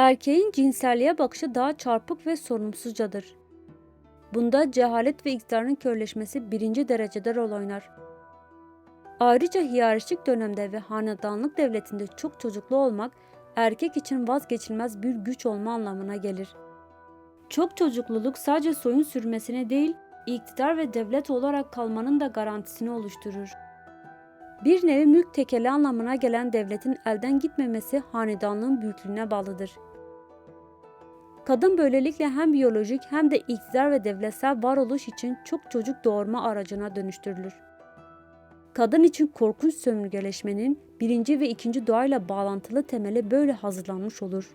Erkeğin cinselliğe bakışı daha çarpık ve sorumsuzcadır. Bunda cehalet ve iktidarın körleşmesi birinci derecede rol oynar. Ayrıca hiyerarşik dönemde ve hanedanlık devletinde çok çocuklu olmak erkek için vazgeçilmez bir güç olma anlamına gelir. Çok çocukluluk sadece soyun sürmesine değil, iktidar ve devlet olarak kalmanın da garantisini oluşturur. Bir nevi mülk tekeli anlamına gelen devletin elden gitmemesi hanedanlığın büyüklüğüne bağlıdır. Kadın böylelikle hem biyolojik hem de iktidar ve devletsel varoluş için çok çocuk doğurma aracına dönüştürülür. Kadın için korkunç sömürgeleşmenin birinci ve ikinci doğayla bağlantılı temeli böyle hazırlanmış olur.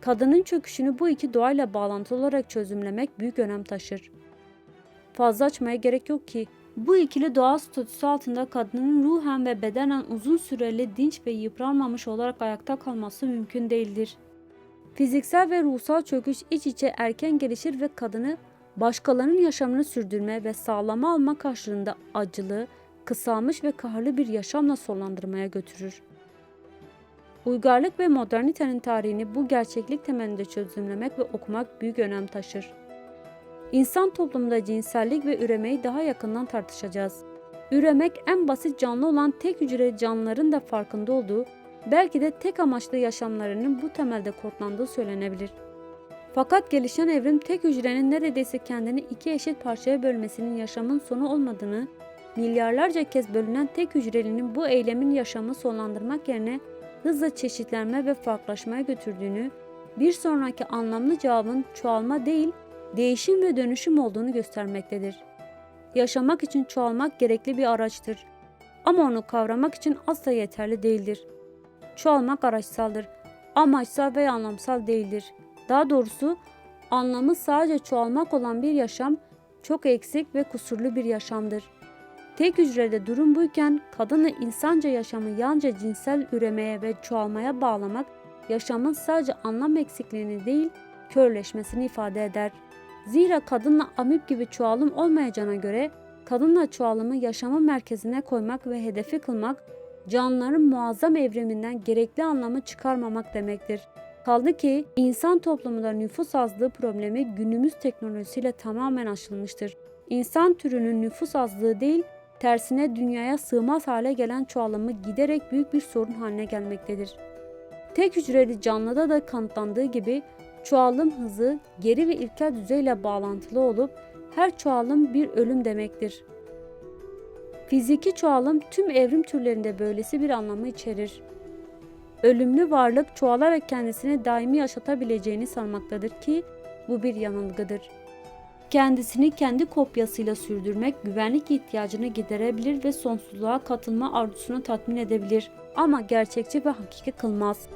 Kadının çöküşünü bu iki doğayla bağlantılı olarak çözümlemek büyük önem taşır. Fazla açmaya gerek yok ki bu ikili doğa statüsü altında kadının ruhen ve bedenen uzun süreli dinç ve yıpranmamış olarak ayakta kalması mümkün değildir. Fiziksel ve ruhsal çöküş iç içe erken gelişir ve kadını başkalarının yaşamını sürdürme ve sağlama alma karşılığında acılı, kısalmış ve kahrlı bir yaşamla sonlandırmaya götürür. Uygarlık ve modernitenin tarihini bu gerçeklik temelinde çözümlemek ve okumak büyük önem taşır. İnsan toplumunda cinsellik ve üremeyi daha yakından tartışacağız. Üremek en basit canlı olan tek hücreli canlıların da farkında olduğu, belki de tek amaçlı yaşamlarının bu temelde kodlandığı söylenebilir. Fakat gelişen evrim tek hücrenin neredeyse kendini iki eşit parçaya bölmesinin yaşamın sonu olmadığını, milyarlarca kez bölünen tek hücrelinin bu eylemin yaşamı sonlandırmak yerine hızla çeşitlenme ve farklılaşmaya götürdüğünü, bir sonraki anlamlı cevabın çoğalma değil, değişim ve dönüşüm olduğunu göstermektedir. Yaşamak için çoğalmak gerekli bir araçtır. Ama onu kavramak için asla yeterli değildir. Çoğalmak araçsaldır. Amaçsal ve anlamsal değildir. Daha doğrusu anlamı sadece çoğalmak olan bir yaşam çok eksik ve kusurlu bir yaşamdır. Tek hücrede durum buyken kadınla insanca yaşamı yalnızca cinsel üremeye ve çoğalmaya bağlamak yaşamın sadece anlam eksikliğini değil körleşmesini ifade eder. Zira kadınla amip gibi çoğalım olmayacağına göre kadınla çoğalımı yaşamın merkezine koymak ve hedefi kılmak canlıların muazzam evriminden gerekli anlamı çıkarmamak demektir. Kaldı ki insan toplumunda nüfus azlığı problemi günümüz teknolojisiyle tamamen aşılmıştır. İnsan türünün nüfus azlığı değil, tersine dünyaya sığmaz hale gelen çoğalımı giderek büyük bir sorun haline gelmektedir. Tek hücreli canlıda da kanıtlandığı gibi çoğalım hızı geri ve ilkel düzeyle bağlantılı olup her çoğalım bir ölüm demektir. Fiziki çoğalım tüm evrim türlerinde böylesi bir anlamı içerir. Ölümlü varlık çoğalarak kendisini daimi yaşatabileceğini sanmaktadır ki bu bir yanılgıdır. Kendisini kendi kopyasıyla sürdürmek güvenlik ihtiyacını giderebilir ve sonsuzluğa katılma arzusunu tatmin edebilir ama gerçekçi ve hakiki kılmaz.